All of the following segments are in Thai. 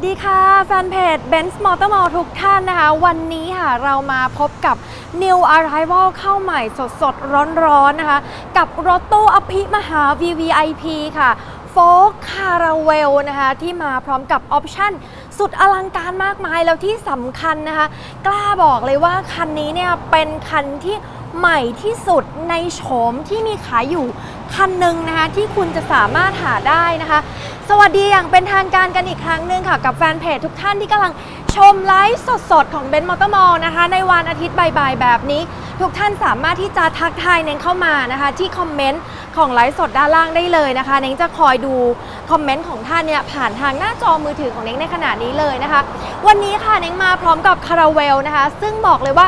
สดีค่ะ แฟนเพจ Benz Motor Mall ทุกท่านนะคะ วันนี้ค่ะเรามาพบกับ New Arrival เข้าใหม่สดสดร้อนร้อนๆนะคะ กับรถตู้อภิมหา VVIP ค่ะโฟกคาราเวลนะคะ ที่มาพร้อมกับออปชั่นสุดอลังการมากมายแล้วที่สำคัญนะคะ กล้าบอกเลยว่าคันนี้เนี่ยเป็นคันที่ ใหม่ที่สุดในโฉมที่มีขายอยู่คันหนึ่งนะคะ ที่คุณจะสามารถหาได้นะคะ สวัสดีอย่างเป็นทางการกันอีกครั้งหนึ่งค่ะ กับแฟนเพจทุกท่านที่กำลังชมไลฟ์สดๆ ของเบนซ์มอเตอร์มอลนะคะ ในวันอาทิตย์บ่ายๆ แบบนี้ ทุกท่านสามารถที่จะทักทายเน้นเข้ามานะคะที่คอมเมนต์ของไลฟ์สดด้านล่างได้เลยนะคะ เน้นจะคอยดูคอมเมนต์ของท่านเนี่ยผ่านทางหน้าจอมือถือของเน้นในขณะนี้เลยนะคะ วันนี้ค่ะเน้นมาพร้อมกับคาราเวลนะคะ ซึ่งบอกเลยว่า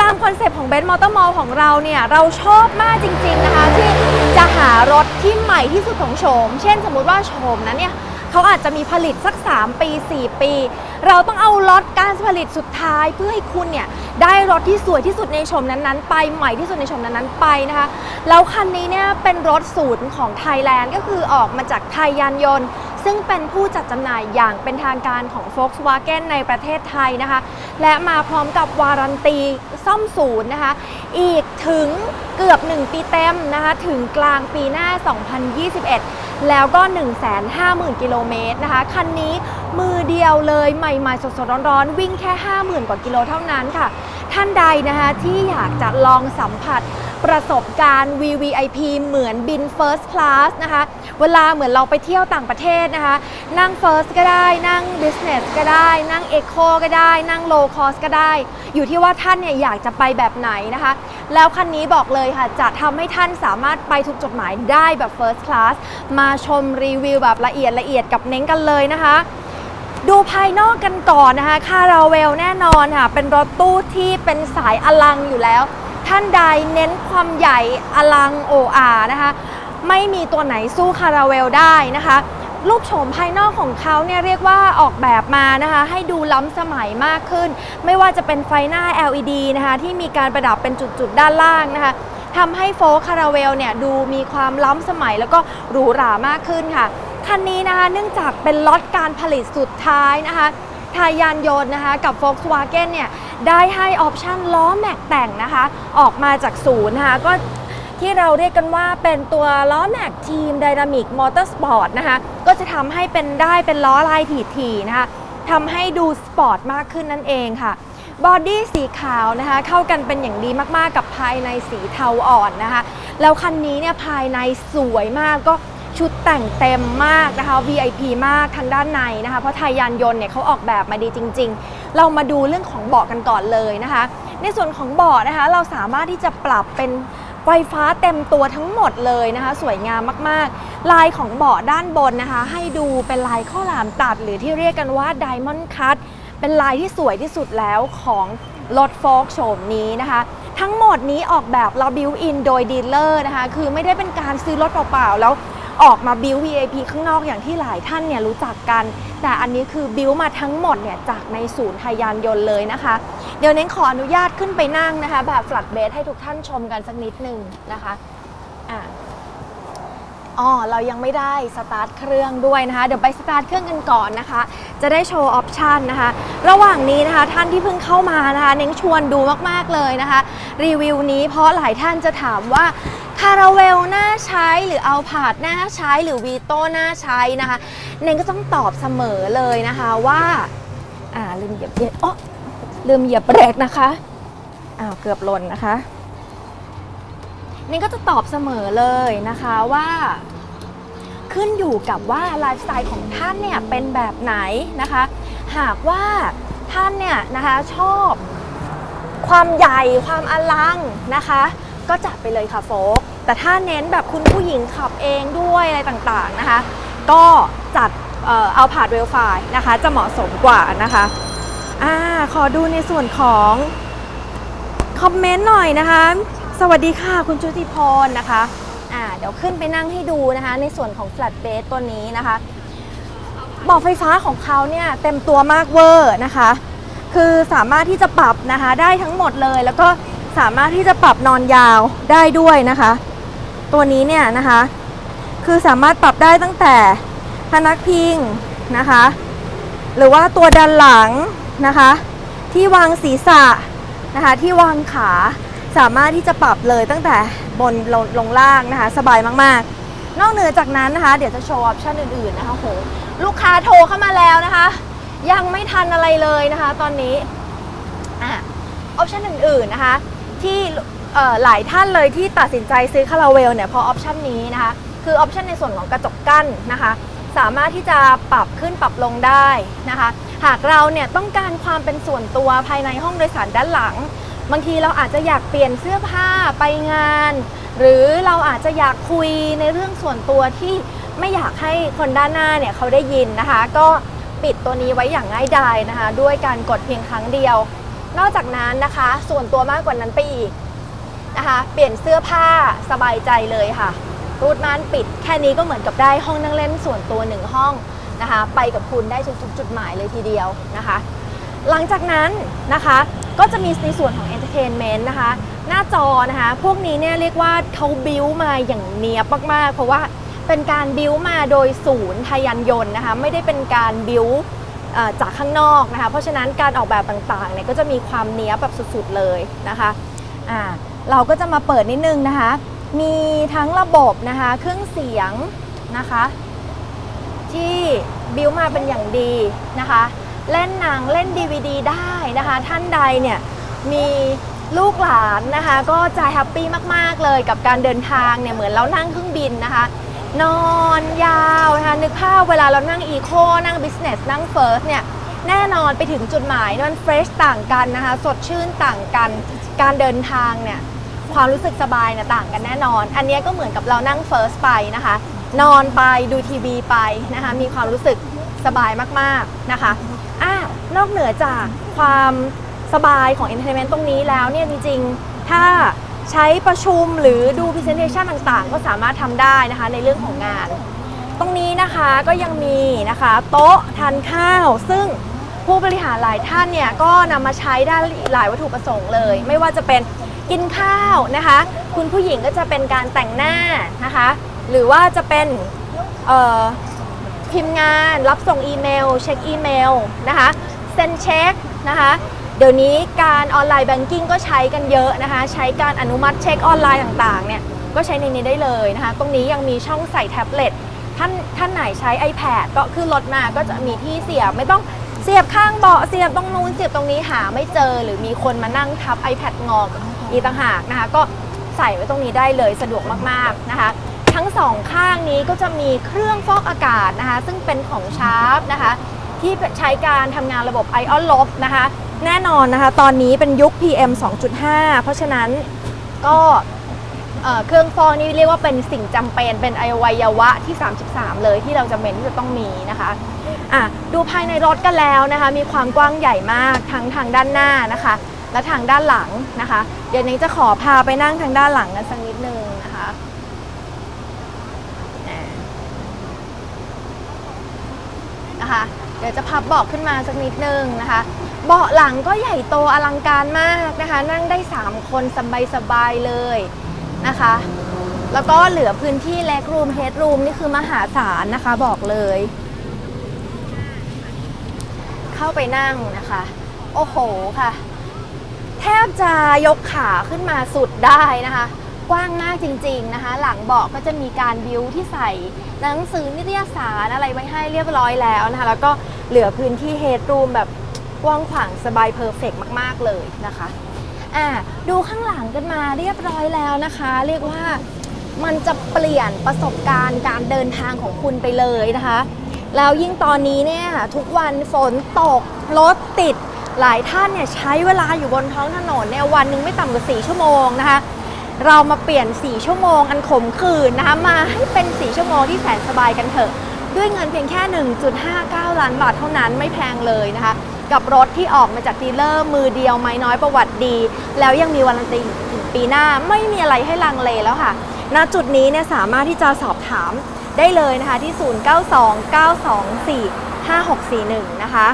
ตามคอนเซปต์ของเบนซ์มอเตอร์มอลของเราเนี่ยเราชอบมากจริง ๆนะคะ ที่จะหารถที่ใหม่ที่สุดของโฉม เช่นสมมุติว่าโฉมนั้นเนี่ย เขาอาจจะมีผลิตสัก 3 ปี 4 ปี เราต้องเอาล็อตการผลิตสุดท้ายเพื่อให้คุณเนี่ยได้รถที่สวยที่สุดในชมนั้นๆ ไปใหม่ที่สุดในชมนั้นๆไปนะคะแล้วคันนี้เนี่ยเป็นรถศูนย์ของไทยแลนด์ก็คือออกมาจากไทยยานยนต์ ซึ่งเป็นผู้จัดจำหน่ายอย่างเป็นทางการของ Volkswagen ในประเทศไทยนะคะ และมาพร้อมกับวารันตีซ่อมศูนย์นะคะ อีกถึงเกือบ 1 ปีเต็มนะคะ ถึงกลางปีหน้า 2021 แล้วก็ 150,000 กิโลเมตรนะคะ คันนี้มือเดียวเลยใหม่ๆ สดๆ ร้อนๆ วิ่งแค่ 50,000 กว่ากิโลเท่านั้นค่ะ ท่านใดนะคะที่อยากจะลองสัมผัส ประสบการณ์ VVIP เหมือนบิน First Class นะคะ เวลาเหมือนเราไปเที่ยวต่างประเทศนะคะ นั่ง First ก็ได้ นั่ง Business ก็ได้ นั่ง Eco ก็ได้ นั่ง Low Cost ก็ได้ อยู่ที่ว่าท่านเนี่ยอยากจะไปแบบไหนนะคะ แล้วคันนี้บอกเลยค่ะ จะทำให้ท่านสามารถไปทุกจุดหมายได้แบบ First Class มาชมรีวิวแบบละเอียดละเอียดกับเน้นกันเลยนะคะดูภายนอกกันก่อนนะคะ คาราเวลแน่นอนค่ะ เป็นรถตู้ที่เป็นสายอลังอยู่แล้ว ท่านใดเน้นความใหญ่อลังโออานะคะ ไม่มีตัวไหนสู้คาราเวลได้นะคะ รูปโฉมภายนอกของเขาเนี่ยเรียกว่าออกแบบมานะคะ ให้ดูล้ำสมัยมากขึ้น ไม่ว่าจะเป็นไฟหน้า LED นะคะที่มีการประดับเป็นจุดๆ ด้านล่างนะคะทำให้โฟล์คาราเวลเนี่ยดูมีความล้ำสมัยแล้วก็หรูหรามากขึ้นค่ะ คันนี้นะคะเนื่องจากเป็นล็อตการผลิตสุดท้ายนะคะ ทายานยนต์นะคะกับ Volkswagen เนี่ยได้ให้ออปชันล้อแม็กแต่งนะคะออกมาจากศูนย์นะคะก็ที่เราเรียกกันว่าเป็นตัวล้อแม็กทีม Dynamic Motorsport นะคะก็จะทำให้เป็นได้เป็นล้อลายถี่ๆนะคะทำให้ดูสปอร์ตมากขึ้นนั่นเองค่ะบอดี้สีขาวนะคะเข้ากันเป็นอย่างดีมากๆกับภายในสีเทาอ่อนนะคะ แล้วคันนี้เนี่ยภายในสวยมากก็ ชุดแต่งเต็มมากนะคะ VIP มากทางด้านในนะคะ เพราะไทยยานยนต์เนี่ยเขาออกแบบมาดีจริง ๆ เรามาดูเรื่องของเบาะกันก่อนเลยนะคะ ในส่วนของเบาะนะคะ เราสามารถที่จะปรับเป็นไฟฟ้าเต็มตัวทั้งหมดเลยนะคะ สวยงามมากๆ ลายของเบาะด้านบนนะคะ ให้ดูเป็นลายข้อหลามตัด หรือที่เรียกกันว่า Diamond Cut เป็นลายที่สวยที่สุดแล้วของรถโฟล์กโฉมนี้นะคะ ทั้งหมดนี้ออกแบบเราบิวอินโดยดีลเลอร์นะคะ คือไม่ได้เป็นการซื้อรถเปล่าๆแล้ว ออกมาบิว VIP ข้างนอกอย่างที่หลายท่านเนี่ยรู้จักกัน แต่อันนี้คือบิวมาทั้งหมดเนี่ยจากในศูนย์ทยยานยนต์เลยนะคะ เดี๋ยวเน้นขออนุญาตขึ้นไปนั่งนะคะ แบบฟลัดเบสให้ทุกท่านชมกันสักนิดหนึ่งนะคะอะอ๋อเรายังไม่ได้สตาร์ทเครื่องด้วยนะคะ เดี๋ยวไปสตาร์ทเครื่องกันก่อนนะคะ จะได้โชว์ออปชันนะคะ ระหว่างนี้นะคะท่านที่เพิ่งเข้ามานะคะ เน้นชวนดูมากๆเลยนะคะ รีวิวนี้เพราะหลายท่านจะถามว่า คาราเวลน่าใช้หรือเอาผาดน่าใช้หรือวีโต้น่าใช้นะคะเน้นก็ต้องตอบเสมอเลยนะคะว่าอ่าลืมเหยียบเบรกอ๋อลืมเหยียบเบรกนะคะอ้าวเกือบหล่นนะคะเนี่ก็จะตอบเสมอเลยนะคะว่าขึ้นอยู่กับว่าไลฟ์สไตล์ของท่านเนี่ยเป็นแบบไหนนะคะ หากว่าท่านเนี่ยนะคะชอบความใหญ่ความอลังนะคะ ก็จัดไปเลยค่ะโฟกแต่ถ้าเน้นแบบคุณผู้หญิงขับเองด้วยอะไรต่างๆนะคะ ก็จัดเอาผาดเวลไฟนะคะ จะเหมาะสมกว่านะคะอ่าขอดูในส่วนของคอมเมนต์หน่อยนะคะ สวัสดีค่ะคุณชุติพรนะคะอ่าเดี๋ยวขึ้นไปนั่งให้ดูนะคะ ในส่วนของ flat base ตัวนี้นะคะบาะไฟฟ้าของเขาเนี่ยเต็มตัวมากเวอร์นะคะ คือสามารถที่จะปรับนะคะได้ทั้งหมดเลยแล้วก็ สามารถที่จะปรับนอนยาวได้ด้วยนะคะ ตัวนี้เนี่ยนะคะ คือสามารถปรับได้ตั้งแต่พนักพิงนะคะ หรือว่าตัวด้านหลังนะคะ ที่วางศีรษะนะคะ ที่วางขาสามารถที่จะปรับเลยตั้งแต่บนลงลงล่างนะคะ สบายมากๆ นอกเหนือจากนั้นนะคะ เดี๋ยวจะโชว์ออปชั่นอื่นๆนะคะโหลูกค้าโทรเข้ามาแล้วนะคะ ยังไม่ทันอะไรเลยนะคะ ตอนนี้อะออปชั่นอื่นๆนะคะ ที่หลายท่านเลยที่ตัดสินใจซื้อคาราเวลเนี่ยเพราะออปชันนี้นะคะ คือออปชันในส่วนของกระจกกั้นนะคะ สามารถที่จะปรับขึ้นปรับลงได้นะคะ หากเราเนี่ยต้องการความเป็นส่วนตัวภายในห้องโดยสารด้านหลัง บางทีเราอาจจะอยากเปลี่ยนเสื้อผ้าไปงาน หรือเราอาจจะอยากคุยในเรื่องส่วนตัวที่ไม่อยากให้คนด้านหน้าเนี่ยเขาได้ยินนะคะ ก็ปิดตัวนี้ไว้อย่างง่ายดายนะคะ ด้วยการกดเพียงครั้งเดียว นอกจากนั้นนะคะ ส่วนตัวมากกว่านั้นไปอีกนะคะ เปลี่ยนเสื้อผ้าสบายใจเลยค่ะ รูดม่านปิดแค่นี้ก็เหมือนกับได้ห้องนั่งเล่นส่วนตัวหนึ่งห้องนะคะ ไปกับคุณได้ทุกจุดหมายเลยทีเดียวนะคะ หลังจากนั้นนะคะก็จะมีในส่วนของ Entertainment นะคะ หน้าจอนะคะ พวกนี้เนี่ยเรียกว่าเขาบิวมาอย่างเนียบมากๆ เพราะว่าเป็นการบิวมาโดยศูนย์ทยันยนต์นะคะ ไม่ได้เป็นการบิว จากข้างนอกนะคะ เพราะฉะนั้นการออกแบบต่างๆเนี่ยก็จะมีความเนี้ยบแบบสุดๆเลยนะคะอ่าเราก็จะมาเปิดนิดนึงนะคะ มีทั้งระบบนะคะเครื่องเสียงนะคะ ที่บิวมาเป็นอย่างดีนะคะ เล่นหนังเล่น DVD ได้นะคะ ท่านใดเนี่ยมีลูกหลานนะคะ ก็จะแฮปปี้มากๆเลยกับการเดินทางเนี่ยเหมือนเรานั่งเครื่องบินนะคะ นอนยาวนะคะนึกภาพเวลาเรานั่งอีโคนั่งบิสเนสนั่งเฟิร์สเนี่ยแน่นอนไปถึงจุดหมายมันเฟรชต่างกันนะคะสดชื่นต่างกัน การเดินทางเนี่ยความรู้สึกสบายเนี่ยต่างกันแน่นอน อันนี้ก็เหมือนกับเรานั่งเฟิร์สไปนะคะ นอนไปดูทีวีไปนะคะมีความรู้สึกสบายมากๆนะคะอะนอกเหนือจากความสบายของ Entertainment ตรงนี้แล้วเนี่ยจริงๆ ถ้า ใช้ประชุมหรือดู Presentation ต่างๆ ก็สามารถทำได้นะคะในเรื่องของงาน ตรงนี้นะคะก็ยังมีนะคะโต๊ะทานข้าว ซึ่งผู้บริหารหลายท่านเนี่ยก็นำมาใช้ได้หลายวัตถุประสงค์เลย ไม่ว่าจะเป็นกินข้าวนะคะ คุณผู้หญิงก็จะเป็นการแต่งหน้านะคะ หรือว่าจะเป็นพิมพ์งานรับส่งอีเมล เช็คอีเมลนะคะเซ็นเช็คนะคะ เดี๋ยวนี้การออนไลน์แบงกิ้งก็ใช้กันเยอะนะคะ ใช้การอนุมัติเช็คออนไลน์ต่างๆเนี่ยก็ใช้ในนี้ได้เลยนะคะ ตรงนี้ยังมีช่องใส่แท็บเล็ตท่านท่านไหนใช้ iPad ก็ขึ้นรถมาก็จะมีที่เสียบไม่ต้องเสียบข้างเบาะเสียบตรงนู้นเสียบตรงนี้หาไม่เจอ หรือมีคนมานั่งทับ iPad งอกอีต่างหากนะคะ ก็ใส่ไว้ตรงนี้ได้เลยสะดวกมากๆนะคะ ทั้งสองข้างนี้ก็จะมีเครื่องฟอกอากาศนะคะ ซึ่งเป็นของชาร์ปนะคะ ที่ใช้การทำงานระบบไอออนลบนะคะ แน่นอนนะคะ ตอนนี้เป็นยุค PM 2.5 เพราะฉะนั้นก็เอ่อเครื่องฟอกนี่เรียกว่าเป็นสิ่งจำเป็นเป็นอวัยวะที่ 33 เลยที่เราจำเป็นที่จะต้องมีนะคะอะดูภายในรถกันแล้วนะคะ มีความกว้างใหญ่มากทั้งทางด้านหน้านะคะ และทางด้านหลังนะคะ เดี๋ยวนี้จะขอพาไปนั่งทางด้านหลังกันสักนิดนึงนะคะอะนะคะ ดี๋ยวจะพับเบาะขึ้นมาสักนิดนึงนะคะ เบาะหลังก็ใหญ่โตอลังการมากนะคะ นั่งได้ 3 คนสบายๆเลยนะคะ แล้วก็เหลือพื้นที่เล็กรูมเฮดรูมนี่คือมหาศาลนะคะบอกเลย เข้าไปนั่งนะคะ โอ้โหค่ะ แทบจะยกขาขึ้นมาสุดได้นะคะกว้างมากจริงๆนะคะ หลังเบาะก็จะมีการบิวที่ใส่หนังสือนิตยสารอะไรไว้ให้เรียบร้อยแล้วนะคะ แล้วก็ เหลือพื้นที่เฮดรูมแบบกว้างขวางสบายเพอร์เฟกมาก ๆ เลยนะคะอะดูข้างหลังกันมาเรียบร้อยแล้วนะคะ เรียกว่ามันจะเปลี่ยนประสบการณ์การเดินทางของคุณไปเลยนะคะ แล้วยิ่งตอนนี้เนี่ยทุกวันฝนตกรถติดหลายท่านเนี่ยใช้เวลาอยู่บนท้องถนนเนี่ยวันหนึ่งไม่ต่ำกว่า 4 ชั่วโมงนะคะ เรามาเปลี่ยน 4 ชั่วโมงอันขมขื่นนะคะมาให้เป็น 4 ชั่วโมงที่แสนสบายกันเถอะ ด้วยเงินเพียงแค่ 1.59 ล้านบาทเท่านั้นไม่แพงเลยนะคะ กับรถที่ออกมาจากดีลเลอร์มือเดียวไม้น้อยประวัติดี แล้วยังมีวารันตีถึงปีหน้าไม่มีอะไรให้ลังเลแล้วค่ะ ณจุดนี้เนี่ยสามารถที่จะสอบถามได้เลยนะคะที่ 0929245641 นะคะ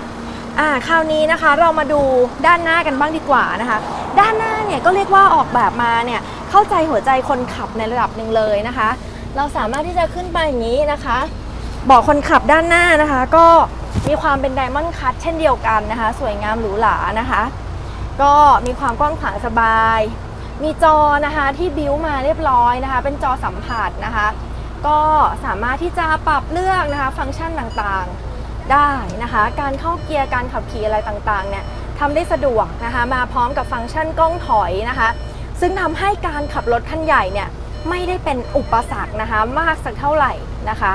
อ่าคราวนี้นะคะเรามาดูด้านหน้ากันบ้างดีกว่านะคะ ด้านหน้าเนี่ยก็เรียกว่าออกแบบมาเนี่ยเข้าใจหัวใจคนขับในระดับหนึ่งเลยนะคะ เราสามารถที่จะขึ้นไปอย่างนี้นะคะ เบอกคนขับด้านหน้านะคะ ก็มีความเป็นไดมอนด์คัตเช่นเดียวกันนะคะ สวยงามหรูหรานะคะ ก็มีความกว้างขวางสบาย มีจอนะคะที่บิวมาเรียบร้อยนะคะ เป็นจอสัมผัสนะคะ ก็สามารถที่จะปรับเลือกนะคะ ฟังก์ชันต่างๆได้นะคะ การเข้าเกียร์การขับขี่อะไรต่างๆเนี่ยทำได้สะดวกนะคะ มาพร้อมกับฟังก์ชันกล้องถอยนะคะ ซึ่งทำให้การขับรถคันใหญ่เนี่ยไม่ได้เป็นอุปสรรคนะคะ มากสักเท่าไหร่นะคะ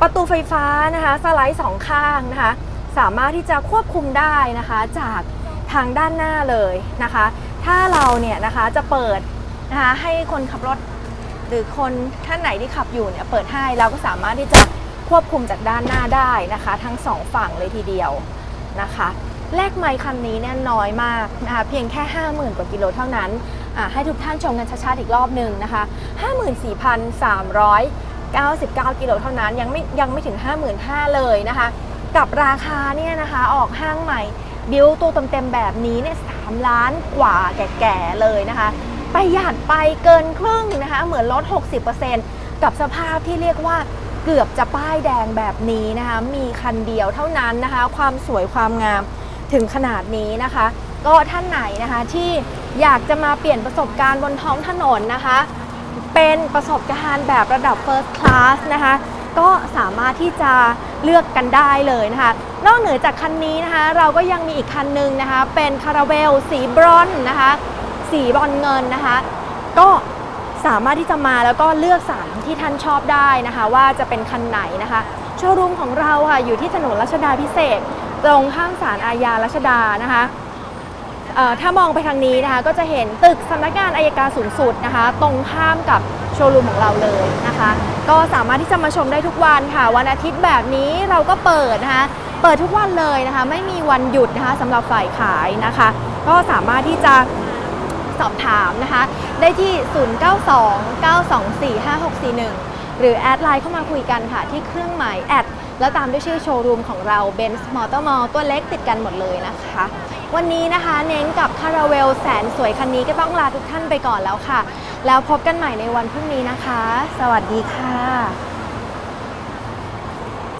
ประตูไฟฟ้านะคะสไลด์สองข้างนะคะสามารถที่จะควบคุมได้นะคะจากทางด้านหน้าเลยนะคะ ถ้าเราเนี่ยนะคะจะเปิดนะคะให้คนขับรถหรือคนท่านไหนที่ขับอยู่เนี่ยเปิดให้เราก็สามารถที่จะควบคุมจากด้านหน้าได้นะคะ ทั้งสองฝั่งเลยทีเดียวนะคะแลกไมค์คันนี้เนี่ยน้อยมากนะคะเพียงแค่ 50,000 กว่ากิโลเท่านั้นให้ทุกท่านชมกันชัดๆอีกรอบหนึ่งนะคะ 99 กิโลเท่านั้นยังไม่ยังไม่ถึง 55,000เลยนะคะ กับราคาเนี่ยนะคะออกห้างใหม่ บิวตัวเต็มๆแบบนี้เนี่ยสล้านกว่าแก่ๆเลยนะคะประหยัดไปเกินครึ่งนะคะเหมือนลด 60%กับสภาพที่เรียกว่าเกือบจะป้ายแดงแบบนี้นะคะมีคันเดียวเท่านั้นนะคะ ความสวยความงามถึงขนาดนี้นะคะ ก็ท่านไหนนะคะที่อยากจะมาเปลี่ยนประสบการณ์บนท้องถนนนะคะ เป็นประสบการณ์แบบระดับ First Class นะคะ ก็สามารถที่จะเลือกกันได้เลยนะคะ นอกเหนือจากคันนี้นะคะ เราก็ยังมีอีกคันหนึ่งนะคะ เป็นคาราเวลสีบรอนนะคะ สีบรอนเงินนะคะ ก็สามารถที่จะมาแล้วก็เลือกสารที่ท่านชอบได้นะคะ ว่าจะเป็นคันไหนนะคะโชว์รูมของเราค่ะอยู่ที่ถนนรัชดาพิเศษ ตรงข้ามศาลอาญารัชดานะคะ ถ้ามองไปทางนี้นะคะก็จะเห็นตึกสำนักงานอายการสูงสุดนะคะ ตรงข้ามกับโชว์รูมของเราเลยนะคะ ก็สามารถที่จะมาชมได้ทุกวันค่ะ วันอาทิตย์แบบนี้เราก็เปิดนะคะ เปิดทุกวันเลยนะคะ ไม่มีวันหยุดนะคะสำหรับฝ่ายขายนะคะ ก็สามารถที่จะสอบถามนะคะ ได้ที่ 0929245641 หรือแอดไลน์เข้ามาคุยกันค่ะ ที่เครื่องหมายแอดแล้วตามด้วยชื่อโชว์รูมของเรา Benz Motor Mall ตัวเล็กติดกันหมดเลยนะคะ วันนี้นะคะ เน้นกับคาราเวลแสนสวยคันนี้ก็ต้องลาทุกท่านไปก่อนแล้วค่ะ แล้วพบกันใหม่ในวันพรุ่งนี้นะคะ สวัสดีค่ะ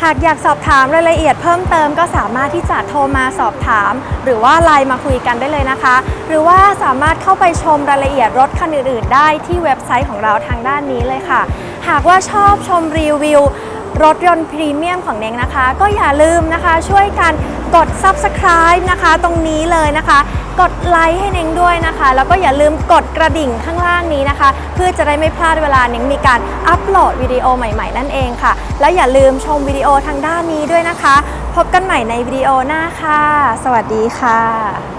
หากอยากสอบถามรายละเอียดเพิ่มเติมก็สามารถที่จะโทรมาสอบถาม หรือว่าไลน์มาคุยกันได้เลยนะคะ หรือว่าสามารถเข้าไปชมรายละเอียดรถคันอื่นๆ ได้ที่เว็บไซต์ของเราทางด้านนี้เลยค่ะ หากว่าชอบชมรีวิวรถยนต์พรีเมียมของเน้งนะคะ ก็อย่าลืมนะคะช่วยกัน กด subscribe นะคะ ตรงนี้เลยนะคะ กดไลค์ให้เน่งด้วยนะคะ แล้วก็อย่าลืมกดกระดิ่งข้างล่างนี้นะคะ เพื่อจะได้ไม่พลาดเวลาเน่งมีการอัปโหลดวิดีโอใหม่ๆ นั่นเองค่ะ แล้วอย่าลืมชมวิดีโอทางด้านนี้ด้วยนะคะ พบกันใหม่ในวิดีโอหน้าค่ะ สวัสดีค่ะ